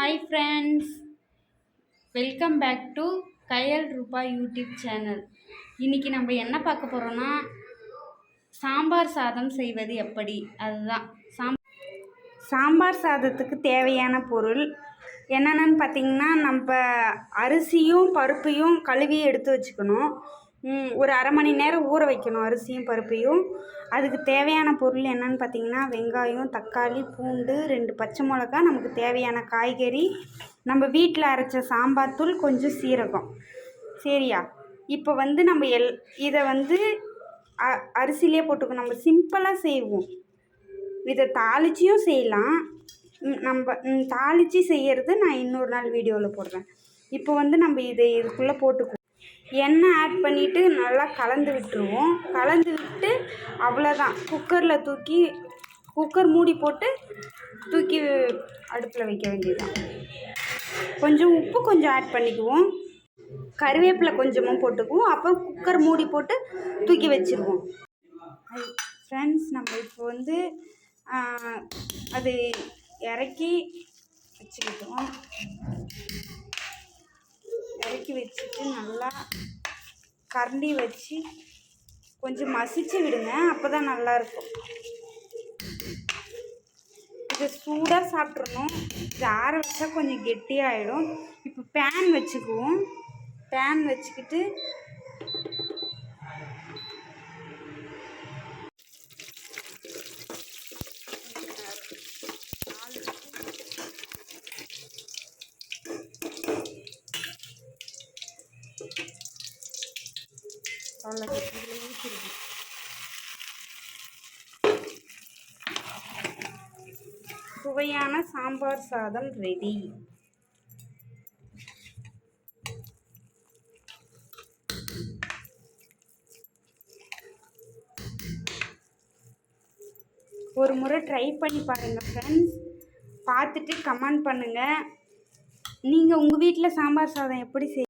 Hi friends welcome back to Kayal Rupa YouTube channel இன்றைக்கி நம்ம என்ன பார்க்க போகிறோன்னா சாம்பார் சாதம் செய்வது எப்படி? அதுதான். சாம் சாம்பார் சாதத்துக்கு தேவையான பொருள் என்னென்னு பார்த்தீங்கன்னா நம்ம அரிசியும் பருப்பையும் கழுவி எடுத்து வச்சுக்கணும். ஒரு அரை மணி நேரம் ஊற வைக்கணும் அரிசியும் பருப்பையும். அதுக்கு தேவையான பொருள் என்னன்னு பார்த்தீங்கன்னா வெங்காயம் தக்காளி பூண்டு ரெண்டு பச்சை மிளகா நமக்கு தேவையான காய்கறி. நம்ம வீட்டில் அரைச்ச சாம்பார் தூள் கொஞ்சம் சீரகம். சரியா? இப்போ வந்து நம்ம எல் இதை வந்து அ அரிசிலே போட்டுக்கணும். நம்ம சிம்பிளாக செய்வோம். இதை தாளிச்சியும் செய்யலாம். நம்ம தாளித்து செய்கிறது நான் இன்னொரு நாள் வீடியோவில் போடுறேன். இப்போ வந்து நம்ம இதை இதுக்குள்ளே போட்டுக்கோ எண்ணெய் ஆட் பண்ணிவிட்டு நல்லா கலந்து விட்டுருவோம். கலந்து விட்டு அவ்வளோதான் குக்கரில் தூக்கி குக்கர் மூடி போட்டு தூக்கி அடுப்பில் வைக்க வேண்டியதுதான். கொஞ்சம் உப்பு கொஞ்சம் ஆட் பண்ணிக்குவோம். கருவேப்பிலை கொஞ்சமாக போட்டுக்குவோம். அப்புறம் குக்கர் மூடி போட்டு தூக்கி வச்சுருவோம். ஃப்ரெண்ட்ஸ் நம்ம இப்போ வந்து அது இறக்கி வச்சுக்கிட்டோம். கொதிக்க வச்சுட்டு நல்லா கரண்டி வச்சு கொஞ்சம் மசிச்சு விடுங்க அப்போ தான் நல்லாயிருக்கும். இது சூடாக சாப்பிட்றணும் இது ஆற வச்சா கொஞ்சம் கெட்டியாகிடும் இப்போ பேன் வச்சுக்குவோம். பேன் வச்சுக்கிட்டு அவ்வளோ இதில் சுவையான சாம்பார் சாதம் ரெடி ஒரு முறை ட்ரை பண்ணி பாருங்கள் ஃப்ரெண்ட்ஸ் பார்த்துட்டு கமெண்ட் பண்ணுங்கள் நீங்கள் உங்கள் வீட்டில் சாம்பார் சாதம் எப்படி செய்